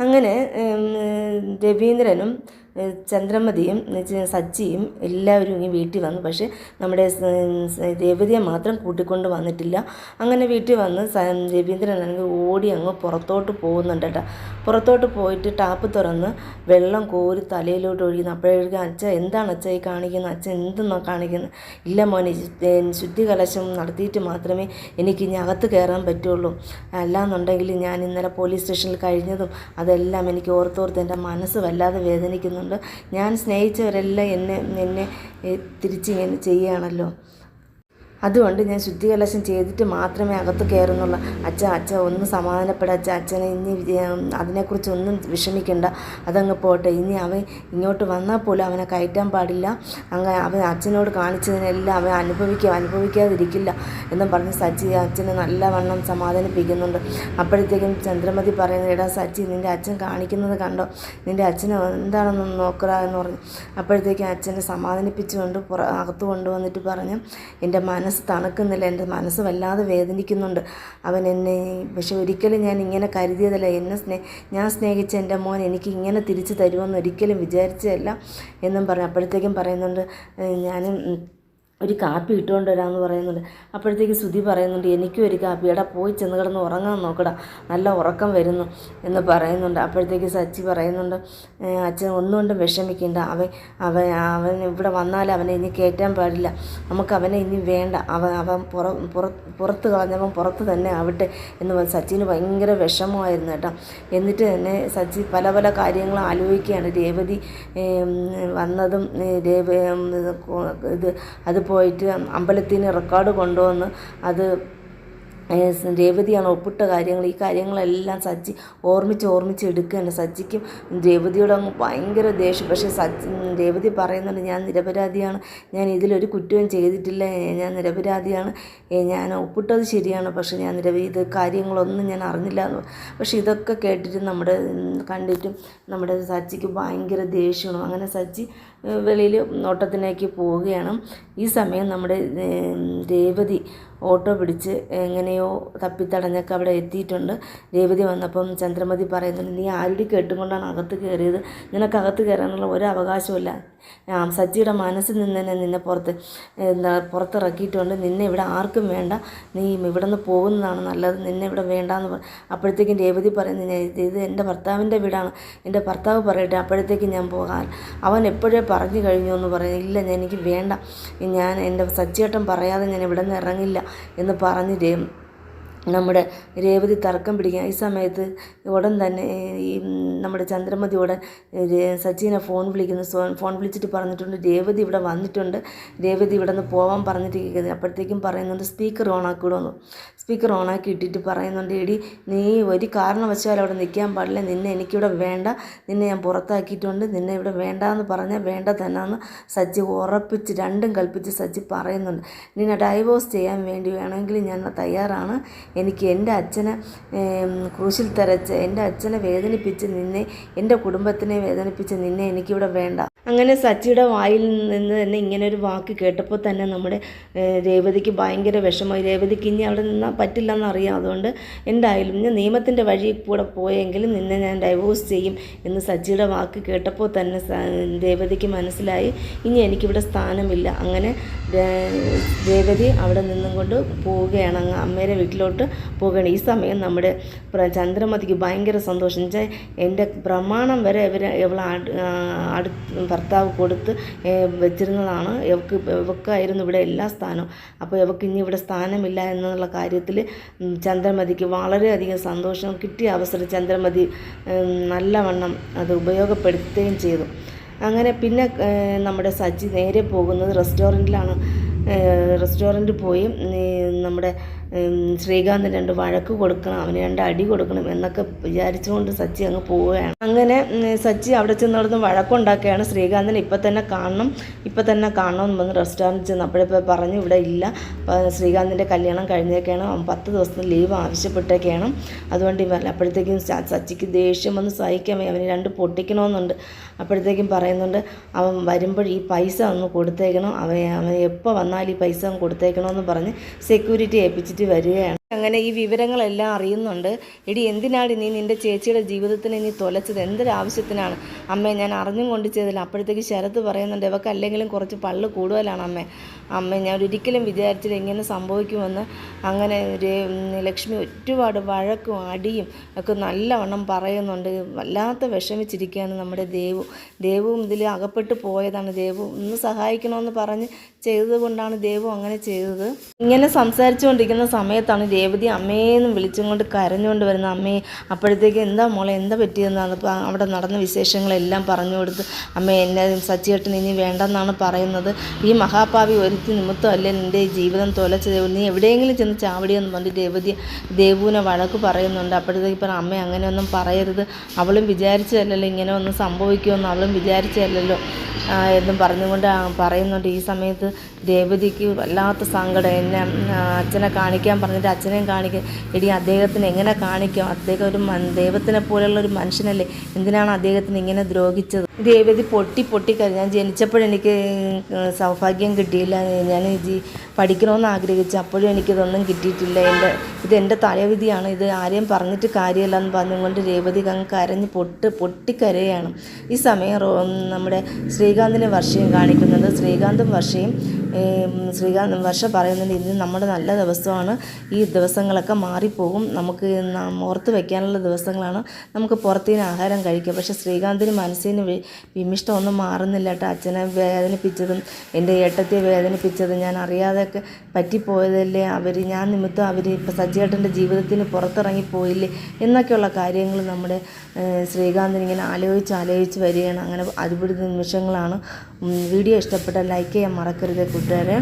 അങ്ങനെ രവീന്ദ്രനും ചന്ദ്രമതിയും സച്ചിയും എല്ലാവരും ഇങ്ങനെ വീട്ടിൽ വന്നു. പക്ഷേ നമ്മുടെ രേവതിയെ മാത്രം കൂട്ടിക്കൊണ്ട് വന്നിട്ടില്ല. അങ്ങനെ വീട്ടിൽ വന്ന് രവീന്ദ്രനാണെങ്കിൽ ഓടി അങ്ങ് പുറത്തോട്ട് പോകുന്നുണ്ട് കേട്ടോ. പുറത്തോട്ട് പോയിട്ട് ടാപ്പ് തുറന്ന് വെള്ളം കോരി തലയിലോട്ട് ഒഴിക്കുന്നു അപ്പോഴേക്കും അച്ഛ എന്താണ് അച്ഛ ഈ കാണിക്കുന്നത് അച്ഛൻ എന്തെന്നാ കാണിക്കുന്നത് ഇല്ല മോനെ ശുദ്ധി കലശം നടത്തിയിട്ട് മാത്രമേ എനിക്ക് ഇനി അകത്ത് കയറാൻ പറ്റുള്ളൂ. അല്ലാന്നുണ്ടെങ്കിൽ ഞാൻ ഇന്നലെ പോലീസ് സ്റ്റേഷനിൽ കഴിഞ്ഞതും അതെല്ലാം എനിക്ക് ഓർത്തോർത്ത് എന്റെ മനസ്സ് വല്ലാതെ വേദനിക്കുന്നുണ്ട് ഞാൻ സ്നേഹിച്ചവരെല്ലാം എന്നെ എന്നെ തിരിച്ചിങ്ങനെ ചെയ്യുകയാണല്ലോ. അതുകൊണ്ട് ഞാൻ ശുദ്ധികലശം ചെയ്തിട്ട് മാത്രമേ അകത്ത് കയറുന്നുള്ളൂ. അച്ഛ അച്ഛ ഒന്ന് സമാധാനപ്പെടാ അച്ഛ അച്ഛനെ ഇനി അതിനെക്കുറിച്ച് ഒന്നും വിഷമിക്കണ്ട. അതങ്ങ് പോട്ടെ. ഇനി അവൻ ഇങ്ങോട്ട് വന്നാൽ പോലും അവനെ കയറ്റാൻ പാടില്ല. അങ്ങനെ അവൻ അച്ഛനോട് കാണിച്ചതിനെല്ലാം അവൻ അനുഭവിക്കുക അനുഭവിക്കാതിരിക്കില്ല എന്നും പറഞ്ഞ് സച്ചി അച്ഛനെ നല്ലവണ്ണം സമാധാനിപ്പിക്കുന്നുണ്ട്. അപ്പോഴത്തേക്കും ചന്ദ്രമതി പറയുന്നത് എടാ സച്ചി നിന്റെ അച്ഛൻ കാണിക്കുന്നത് കണ്ടോ? നിന്റെ അച്ഛനെ എന്താണെന്ന് നോക്കുക എന്ന് പറഞ്ഞു. അപ്പോഴത്തേക്കും അച്ഛനെ സമാധാനിപ്പിച്ചുകൊണ്ട് പുറ അകത്ത് കൊണ്ടുവന്നിട്ട് പറഞ്ഞു എന്റെ മനസ്സ് മനസ്സ് തണുക്കുന്നില്ല എന്റെ മനസ്സ് വല്ലാതെ വേദനിക്കുന്നുണ്ട്. അവൻ എന്നെ പക്ഷെ ഒരിക്കലും ഞാൻ ഇങ്ങനെ കരുതിയതല്ല. എന്നെ സ്നേ ഞാൻ സ്നേഹിച്ച എന്റെ മോൻ എനിക്ക് ഇങ്ങനെ തിരിച്ചു തരുമെന്ന് ഒരിക്കലും വിചാരിച്ചതല്ല എന്നും പറഞ്ഞു അപ്പോഴത്തേക്കും പറയുന്നുണ്ട് ഞാനും ഒരു കാപ്പി ഇട്ടുകൊണ്ട് വരാമെന്ന് പറയുന്നുണ്ട്. അപ്പോഴത്തേക്ക് സുധി പറയുന്നുണ്ട് എനിക്കും ഒരു കാപ്പി. എടാ പോയി ചെന്ന് കിടന്ന് ഉറങ്ങാൻ നോക്കടാ. നല്ല ഉറക്കം വരുന്നു എന്ന് പറയുന്നുണ്ട്. അപ്പോഴത്തേക്ക് സച്ചി പറയുന്നുണ്ട് അച്ഛൻ ഒന്നുകൊണ്ടും വിഷമിക്കേണ്ട. അവൻ അവൻ അവൻ ഇവിടെ വന്നാൽ അവനെ ഇനി കയറ്റാൻ പാടില്ല. നമുക്ക് അവനെ ഇനി വേണ്ട. അവൻ അവൻ പുറ പുറത്ത് കളഞ്ഞവൻ പുറത്ത് തന്നെ ആവട്ടെ എന്ന് പറഞ്ഞ് സച്ചിന് ഭയങ്കര വിഷമമായിരുന്നു കേട്ടോ. എന്നിട്ട് തന്നെ സച്ചി പല പല കാര്യങ്ങളും ആലോചിക്കുകയാണ്. രേവതി വന്നതും രേവ ഇത് അത് പോയിട്ട് അമ്പലത്തിൽ നിന്ന് റെക്കോർഡ് കൊണ്ടുവന്ന് അത് രേവതിയാണ് ഒപ്പിട്ട കാര്യങ്ങൾ. ഈ കാര്യങ്ങളെല്ലാം സജ്ജി ഓർമ്മിച്ച് ഓർമ്മിച്ച് എടുക്കുകയാണ്. സജ്ജിക്കും രേവതിയോട് അങ്ങ് ഭയങ്കര ദേഷ്യം. പക്ഷേ സജ്ജി രേവതി പറയുന്നുണ്ട് ഞാൻ നിരപരാധിയാണ്. ഞാൻ ഇതിലൊരു കുറ്റവും ചെയ്തിട്ടില്ല. ഞാൻ നിരപരാധിയാണ്. ഞാൻ ഒപ്പിട്ടത് ശരിയാണ്. പക്ഷേ ഞാൻ നിരവധി ഇത് കാര്യങ്ങളൊന്നും ഞാൻ അറിഞ്ഞില്ല എന്ന് പക്ഷേ ഇതൊക്കെ കേട്ടിട്ട് നമ്മുടെ കണ്ടിട്ടും നമ്മുടെ സജ്ജിക്ക് ഭയങ്കര ദേഷ്യമാണ്. അങ്ങനെ സജ്ജി വെളിയിൽ ഓട്ടത്തിനേക്ക് പോവുകയാണ്. ഈ സമയം നമ്മുടെ രേവതി ഓട്ടോ പിടിച്ച് എങ്ങനെയോ തപ്പിത്തടഞ്ഞൊക്കെ അവിടെ എത്തിയിട്ടുണ്ട്. രേവതി വന്നപ്പം ചന്ദ്രമതി പറയുന്നുണ്ട് നീ ആരുടെ കേട്ടുകൊണ്ടാണ് അകത്ത് കയറിയത്? നിനക്ക് അകത്ത് കയറാനുള്ള ഒരു അവകാശമില്ല സജ്ജിയുടെ മനസ്സിൽ നിന്ന് തന്നെ നിന്നെ പുറത്ത് എന്താ പുറത്തിറക്കിയിട്ടുണ്ട്. നിന്നെ ഇവിടെ ആർക്കും വേണ്ട. നീ ഇവിടെ നിന്ന് പോകുന്നതാണ് നല്ലത്. നിന്നെ ഇവിടെ വേണ്ടാന്ന് അപ്പോഴത്തേക്കും രേവതി പറയുന്നത് ഇത് എന്റെ ഭർത്താവിന്റെ വീടാണ്. എന്റെ ഭർത്താവ് പറയട്ടെ അപ്പോഴത്തേക്കും ഞാൻ പോകാൻ അവൻ എപ്പോഴേ പറഞ്ഞു കഴിഞ്ഞു എന്ന് പറയുന്നത് ഇല്ല എനിക്ക് വേണ്ട. ഞാൻ എന്റെ സജ്ജേട്ടൻ പറയാതെ ഞാൻ ഇവിടെ നിന്ന് ഇറങ്ങില്ല എന്ന് പറഞ്ഞ് നമ്മുടെ രേവതി തർക്കം പിടിക്കാൻ ഈ സമയത്ത് ഉടൻ തന്നെ ഈ നമ്മുടെ ചന്ദ്രമതി ഉടൻ സച്ചിനെ ഫോൺ വിളിക്കുന്നു. ഫോൺ വിളിച്ചിട്ട് പറഞ്ഞിട്ടുണ്ട് രേവതി ഇവിടെ വന്നിട്ടുണ്ട്. രേവതി ഇവിടെ നിന്ന് പോകാൻ പറഞ്ഞിട്ട് അപ്പോഴത്തേക്കും പറയുന്നുണ്ട് സ്പീക്കർ ഓൺ ആക്കിവിടുമെന്ന് സ്പീക്കർ ഓൺ ആക്കി ഇട്ടിട്ട് പറയുന്നുണ്ട് എടി നീ ഒരു കാരണവശാലും അവിടെ നിൽക്കാൻ പാടില്ല. നിന്നെ എനിക്കിവിടെ വേണ്ട. നിന്നെ ഞാൻ പുറത്താക്കിയിട്ടുണ്ട്. നിന്നെ ഇവിടെ വേണ്ട എന്ന് പറഞ്ഞാൽ വേണ്ട തന്നെയെന്ന് സജ്ജി ഉറപ്പിച്ച് രണ്ടും കൽപ്പിച്ച് സജ്ജി പറയുന്നുണ്ട്. നിന്നെ ഡൈവോഴ്സ് ചെയ്യാൻ വേണ്ടി വേണമെങ്കിൽ ഞാൻ തയ്യാറാണ്. എനിക്ക് എന്റെ അച്ഛനെ ക്രൂശിൽ തരച്ച് എന്റെ അച്ഛനെ വേദനിപ്പിച്ച് നിന്നെ എന്റെ കുടുംബത്തിനെ വേദനിപ്പിച്ച് നിന്നെ എനിക്കിവിടെ വേണ്ട. അങ്ങനെ സച്ചിയുടെ വായിൽ നിന്ന് തന്നെ ഇങ്ങനെ ഒരു വാക്ക് കേട്ടപ്പോൾ തന്നെ നമ്മുടെ രേവതിക്ക് ഭയങ്കര വിഷമമായി. രേവതിക്ക് ഇനി അവിടെ നിന്നാൽ പറ്റില്ല അറിയാം. അതുകൊണ്ട് എന്തായാലും ഞാൻ നിയമത്തിന്റെ വഴി കൂടെ പോയെങ്കിലും നിന്നെ ഞാൻ ഡൈവോഴ്സ് ചെയ്യും എന്ന് സച്ചിയുടെ വാക്ക് കേട്ടപ്പോൾ തന്നെ രേവതിക്ക് മനസ്സിലായി. ഇനി എനിക്കിവിടെ സ്ഥാനമില്ല. അങ്ങനെ രേവതി അവിടെ നിന്നും കൊണ്ട് പോവുകയാണ്. അങ്ങ് അമ്മയുടെ വീട്ടിലോട്ട് പോവുകയാണ്. ഈ സമയം നമ്മുടെ ചന്ദ്രമതിക്ക് ഭയങ്കര സന്തോഷം. വെച്ചാൽ എന്റെ പ്രമാണം വരെ ഇവർ ഇവൾ അടു ഭർത്താവ് കൊടുത്ത് വെച്ചിരുന്നതാണ് ഇവക്ക് ഇവക്കായിരുന്നു ഇവിടെ എല്ലാ സ്ഥാനവും. അപ്പോൾ ഇവക്ക് ഇനി ഇവിടെ സ്ഥാനമില്ല എന്നുള്ള കാര്യത്തിൽ ചന്ദ്രമതിക്ക് വളരെയധികം സന്തോഷം കിട്ടിയ അവസരം ചന്ദ്രമതി നല്ലവണ്ണം അത് ഉപയോഗപ്പെടുത്തുകയും ചെയ്തു. അങ്ങനെ പിന്നെ നമ്മുടെ സജി നേരെ പോകുന്നത് റെസ്റ്റോറന്റിലാണ്. റെസ്റ്റോറന്റിൽ പോയി നമ്മുടെ ശ്രീകാന്ത് രണ്ട് വഴക്ക് കൊടുക്കണം അവന് രണ്ട് അടി കൊടുക്കണം എന്നൊക്കെ വിചാരിച്ചുകൊണ്ട് സച്ചി അങ്ങ് പോവുകയാണ്. അങ്ങനെ സച്ചി അവിടെ ചെന്നിടത്ത് വഴക്കുണ്ടാക്കുകയാണ്. ശ്രീകാന്തിനെ ഇപ്പം തന്നെ കാണണം ഇപ്പം തന്നെ കാണണം എന്ന് പറഞ്ഞ് റെസ്റ്റോറന്റ് ചെന്ന് അപ്പോഴിപ്പോൾ പറഞ്ഞു ഇവിടെ ഇല്ല. ശ്രീകാന്തിന്റെ കല്യാണം കഴിഞ്ഞേക്കാണ്. പത്ത് ദിവസത്തെ ലീവ് ആവശ്യപ്പെട്ടേക്കാണ്. അതുകൊണ്ട് ഇവ അപ്പോഴത്തേക്കും സച്ചിക്ക് ദേഷ്യം വന്ന് സഹിക്കാൻ അവന് രണ്ട് പൊട്ടിക്കണമെന്നുണ്ട്. അപ്പോഴത്തേക്കും പറയുന്നുണ്ട് അവൻ വരുമ്പോൾ ഈ പൈസ ഒന്ന് കൊടുത്തേക്കണം. അവൻ അവൻ എപ്പോൾ വന്നാൽ ഈ പൈസ കൊടുത്തേക്കണമെന്ന് പറഞ്ഞ് സെക്യൂരിറ്റി ഏൽപ്പിച്ചിട്ട് വരികയാണ്. അങ്ങനെ ഈ വിവരങ്ങളെല്ലാം അറിയുന്നുണ്ട്. എടി എന്തിനാണ് നീ നിന്റെ ചേച്ചിയുടെ ജീവിതത്തിന് നീ തൊലച്ചത്? എന്തൊരാവശ്യത്തിനാണ്? അമ്മേ ഞാൻ അറിഞ്ഞും കൊണ്ട് ചെയ്തില്ല അപ്പോഴത്തേക്ക് ശരത്ത് പറയുന്നുണ്ട് ഇവക്ക് അല്ലെങ്കിലും കുറച്ച് പള്ള് കൂടുതലാണ് അമ്മേ. അമ്മേ ഞാൻ ഒരിക്കലും വിചാരിച്ചില്ല ഇങ്ങനെ സംഭവിക്കുമെന്ന്. അങ്ങനെ ലക്ഷ്മി ഒരുപാട് വഴക്കും അടിയും ഒക്കെ നല്ലവണ്ണം പറയുന്നുണ്ട്. വല്ലാത്ത വിഷമിച്ചിരിക്കുകയാണ് നമ്മുടെ ദേവു. ദേവും ഇതിൽ അകപ്പെട്ട് പോയതാണ്. ദേവു ഒന്ന് സഹായിക്കണമെന്ന് പറഞ്ഞ് ചെയ്തത് കൊണ്ടാണ് ദേവു അങ്ങനെ ചെയ്തത്. ഇങ്ങനെ സംസാരിച്ചുകൊണ്ടിരിക്കുന്ന സമയത്താണ് രേവതി അമ്മേന്ന് വിളിച്ചും കൊണ്ട് കരഞ്ഞുകൊണ്ട് വരുന്ന അമ്മയെ അപ്പോഴത്തേക്ക് എന്താ മോളെ എന്താ പറ്റിയെന്നാണ് അപ്പോൾ അവിടെ നടന്ന വിശേഷങ്ങളെല്ലാം പറഞ്ഞു കൊടുത്ത് അമ്മ എന്നെ സച്ചിയേട്ടൻ ഇനി വേണ്ടെന്നാണ് പറയുന്നത്. ഈ മഹാഭാവി ഒരുത്തി നിമിത്തമല്ല നിന്റെ ജീവിതം തൊലച്ചത്? നീ എവിടെയെങ്കിലും ചെന്ന് ചാവടിയെന്ന് പറഞ്ഞ് രേവതി ദേവുവിനെ വഴക്ക് പറയുന്നുണ്ട്. അപ്പോഴത്തേക്ക് പറഞ്ഞ അമ്മ അങ്ങനെയൊന്നും പറയരുത്. അവളും വിചാരിച്ചതല്ലല്ലോ ഇങ്ങനെ ഒന്നും സംഭവിക്കുമെന്ന്. അവളും വിചാരിച്ചതല്ലല്ലോ. എന്നും പറഞ്ഞുകൊണ്ട് പറയുന്നുണ്ട്. ഈ സമയത്ത് രേവതിക്ക് വല്ലാത്ത സങ്കടം. എന്നെ അച്ഛനെ കാണിക്കാൻ പറഞ്ഞിട്ട് അച്ഛനെയും കാണിക്കാൻ. എടി അദ്ദേഹത്തിന് എങ്ങനെ കാണിക്കാം? അദ്ദേഹം ഒരു ദൈവത്തിനെ പോലെയുള്ള ഒരു മനുഷ്യനല്ലേ? എന്തിനാണ് അദ്ദേഹത്തിന് ഇങ്ങനെ ദ്രോഹിച്ചത്? രേവതി പൊട്ടി പൊട്ടി കഴിഞ്ഞു ഞാൻ ജനിച്ചപ്പോഴെനിക്ക് സൗഭാഗ്യം കിട്ടിയില്ല. ഞാൻ ജി പഠിക്കണമെന്ന് ആഗ്രഹിച്ചു. അപ്പോഴും എനിക്കിതൊന്നും കിട്ടിയിട്ടില്ല. എന്റെ ഇത് എന്റെ തലവിധിയാണ്. ഇത് ആരെയും പറഞ്ഞിട്ട് കാര്യമില്ല എന്ന് പറഞ്ഞുകൊണ്ട് രേവതി അങ്ങ് കരഞ്ഞ് പൊട്ട് പൊട്ടിക്കരയാണ് ഈ സമയം നമ്മുടെ ശ്രീകാന്തിനെ വർഷയും കാണിക്കുന്നുണ്ട് ശ്രീകാന്തും വർഷയും ശ്രീകാന്ത് വർഷ പറയുന്നുണ്ട് ഇന്ന് നമ്മുടെ നല്ല ദിവസമാണ്. ഈ ദിവസങ്ങളൊക്കെ മാറിപ്പോകും. നമുക്ക് ഓർത്ത് വയ്ക്കാനുള്ള ദിവസങ്ങളാണ്. നമുക്ക് പുറത്തുനിന്ന് ആഹാരം കഴിക്കാം. പക്ഷേ ശ്രീകാന്തിന് മനസ്സിന് വിമിഷ്ടം ഒന്നും മാറുന്നില്ല കേട്ടോ. അച്ഛനെ വേദനിപ്പിച്ചതും എന്റെ ഏട്ടത്തെ വേദനിപ്പിച്ചതും ഞാൻ അറിയാതെയൊക്കെ പറ്റിപ്പോയതല്ലേ അവർ ഞാൻ നിമിത്തം അവർ ഇപ്പം സജ്ജേട്ടന്റെ ജീവിതത്തിന് പുറത്തിറങ്ങിപ്പോയില്ലേ എന്നൊക്കെയുള്ള കാര്യങ്ങൾ നമ്മുടെ ശ്രീകാന്തൻ ഇങ്ങനെ ആലോചിച്ച് ആലോചിച്ച് വരികയാണ്. അങ്ങനെ അടിപിടി നിമിഷങ്ങളാണ്. വീഡിയോ ഇഷ്ടപ്പെട്ടാൽ ലൈക്ക് ചെയ്യാൻ മറക്കരുത് കൂട്ടുകാരെ.